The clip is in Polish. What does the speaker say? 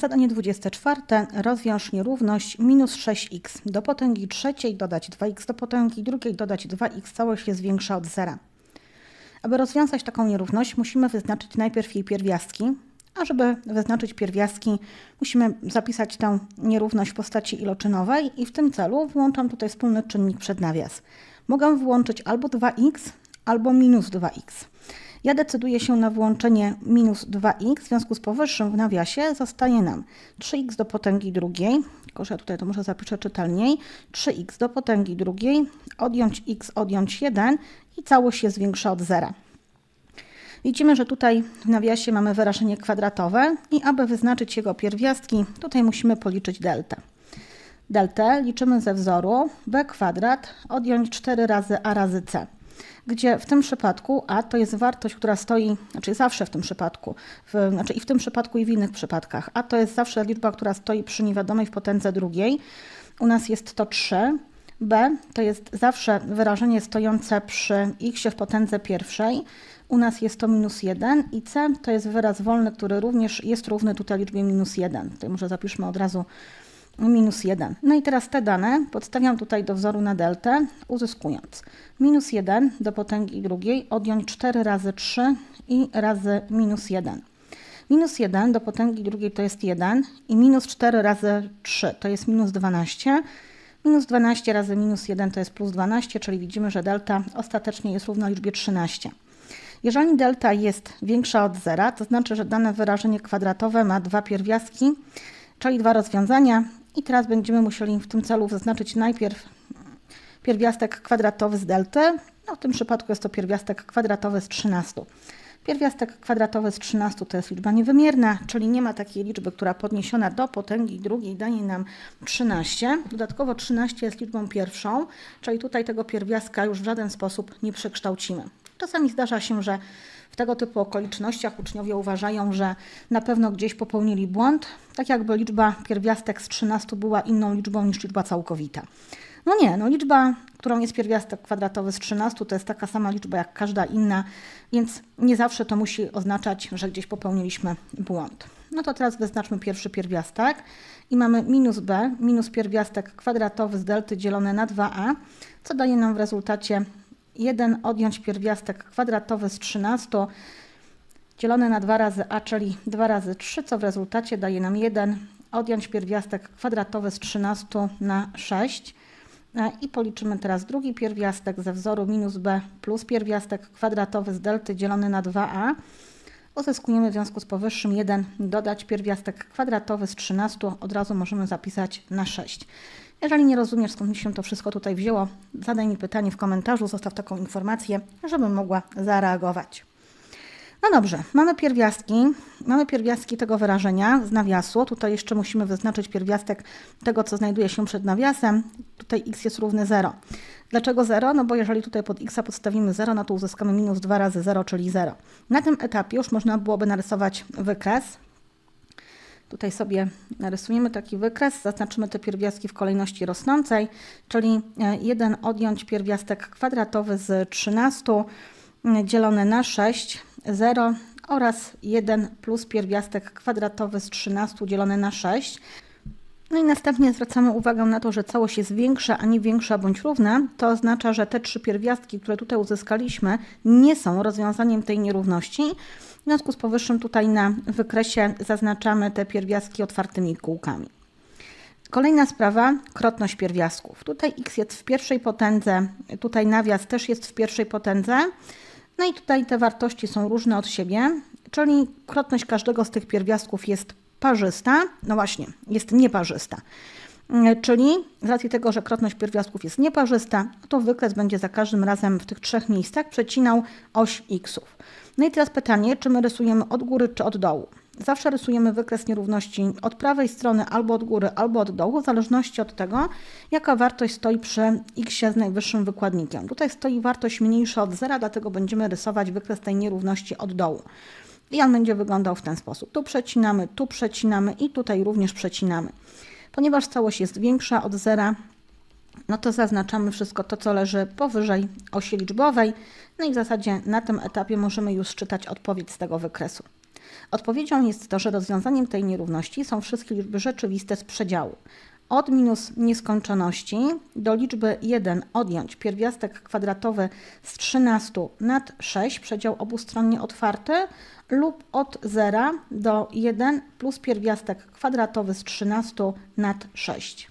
Zadanie 24. Rozwiąż nierówność minus 6x do potęgi trzeciej dodać 2x do potęgi drugiej dodać 2x całość jest większa od zera. Aby rozwiązać taką nierówność musimy wyznaczyć najpierw jej pierwiastki, a żeby wyznaczyć pierwiastki musimy zapisać tę nierówność w postaci iloczynowej i w tym celu włączam tutaj wspólny czynnik przed nawias. Mogę włączyć albo 2x, albo minus 2x. Ja decyduję się na włączenie minus 2x, w związku z powyższym w nawiasie zostaje nam 3x do potęgi drugiej, tylko że ja tutaj to może zapiszę czytelniej, 3x do potęgi drugiej, odjąć x, odjąć 1 i całość jest większa od zera. Widzimy, że tutaj w nawiasie mamy wyrażenie kwadratowe i aby wyznaczyć jego pierwiastki, tutaj musimy policzyć deltę. Deltę liczymy ze wzoru b kwadrat odjąć 4 razy a razy c gdzie w tym przypadku a to jest wartość, która stoi, znaczy zawsze w tym przypadku, w, znaczy i w tym przypadku i w innych przypadkach, a to jest zawsze liczba, która stoi przy niewiadomej w potędze drugiej. U nas jest to 3. b to jest zawsze wyrażenie stojące przy x w potędze pierwszej. U nas jest to minus 1 i c to jest wyraz wolny, który również jest równy tutaj liczbie minus 1. Tutaj może zapiszmy od razu minus 1. No i teraz te dane podstawiam tutaj do wzoru na deltę, uzyskując minus 1 do potęgi drugiej, odjąć 4 razy 3 i razy minus 1. Minus 1 do potęgi drugiej to jest 1 i minus 4 razy 3 to jest minus 12. Minus 12 razy minus 1 to jest plus 12, czyli widzimy, że delta ostatecznie jest równa liczbie 13. Jeżeli delta jest większa od zera, to znaczy, że dane wyrażenie kwadratowe ma dwa pierwiastki, czyli dwa rozwiązania. I teraz będziemy musieli w tym celu zaznaczyć najpierw pierwiastek kwadratowy z delty. No, w tym przypadku jest to pierwiastek kwadratowy z 13. Pierwiastek kwadratowy z 13 to jest liczba niewymierna, czyli nie ma takiej liczby, która podniesiona do potęgi drugiej daje nam 13. Dodatkowo 13 jest liczbą pierwszą, czyli tutaj tego pierwiastka już w żaden sposób nie przekształcimy. Czasami zdarza się, że w tego typu okolicznościach uczniowie uważają, że na pewno gdzieś popełnili błąd, tak jakby liczba pierwiastek z 13 była inną liczbą niż liczba całkowita. No nie, no liczba, którą jest pierwiastek kwadratowy z 13, to jest taka sama liczba jak każda inna, więc nie zawsze to musi oznaczać, że gdzieś popełniliśmy błąd. No to teraz wyznaczmy pierwszy pierwiastek i mamy minus b, minus pierwiastek kwadratowy z delty dzielone na 2a, co daje nam w rezultacie 1 odjąć pierwiastek kwadratowy z 13 dzielone na 2 razy a, czyli 2 razy 3, co w rezultacie daje nam 1 odjąć pierwiastek kwadratowy z 13 na 6. E, I policzymy teraz drugi pierwiastek ze wzoru minus b plus pierwiastek kwadratowy z delty dzielony na 2a. Uzyskujemy w związku z powyższym 1 dodać pierwiastek kwadratowy z 13, od razu możemy zapisać na 6. Jeżeli nie rozumiesz, skąd mi się to wszystko tutaj wzięło, zadaj mi pytanie w komentarzu, zostaw taką informację, żebym mogła zareagować. No dobrze, mamy pierwiastki, mamy pierwiastki tego wyrażenia z nawiasu. Tutaj jeszcze musimy wyznaczyć pierwiastek tego, co znajduje się przed nawiasem. Tutaj x jest równy 0. Dlaczego 0? No bo jeżeli tutaj pod x podstawimy 0, no to uzyskamy minus 2 razy 0, czyli 0. Na tym etapie już można byłoby narysować wykres. Tutaj sobie narysujemy taki wykres, zaznaczymy te pierwiastki w kolejności rosnącej, czyli 1 e, odjąć pierwiastek kwadratowy z 13 dzielone na 6, 0 oraz 1 plus pierwiastek kwadratowy z 13 dzielone na 6. No i następnie zwracamy uwagę na to, że całość jest większa, a nie większa bądź równa. To oznacza, że te trzy pierwiastki, które tutaj uzyskaliśmy, nie są rozwiązaniem tej nierówności. W związku z powyższym tutaj na wykresie zaznaczamy te pierwiastki otwartymi kółkami. Kolejna sprawa, krotność pierwiastków. Tutaj x jest w pierwszej potędze, tutaj nawias też jest w pierwszej potędze. No i tutaj te wartości są różne od siebie, czyli krotność każdego z tych pierwiastków jest parzysta, no właśnie, jest nieparzysta. Czyli z racji tego, że krotność pierwiastków jest nieparzysta, to wykres będzie za każdym razem w tych trzech miejscach przecinał oś xów. No i teraz pytanie, czy my rysujemy od góry czy od dołu? Zawsze rysujemy wykres nierówności od prawej strony albo od góry, albo od dołu, w zależności od tego, jaka wartość stoi przy x z najwyższym wykładnikiem. Tutaj stoi wartość mniejsza od zera, dlatego będziemy rysować wykres tej nierówności od dołu. I on będzie wyglądał w ten sposób. Tu przecinamy, tu przecinamy i tutaj również przecinamy. Ponieważ całość jest większa od zera, no to zaznaczamy wszystko to, co leży powyżej osi liczbowej. No i w zasadzie na tym etapie możemy już czytać odpowiedź z tego wykresu. Odpowiedzią jest to, że rozwiązaniem tej nierówności są wszystkie liczby rzeczywiste z przedziału. Od minus nieskończoności do liczby 1 odjąć pierwiastek kwadratowy z 13 nad 6, przedział obustronnie otwarty, lub od 0 do 1 plus pierwiastek kwadratowy z 13 nad 6.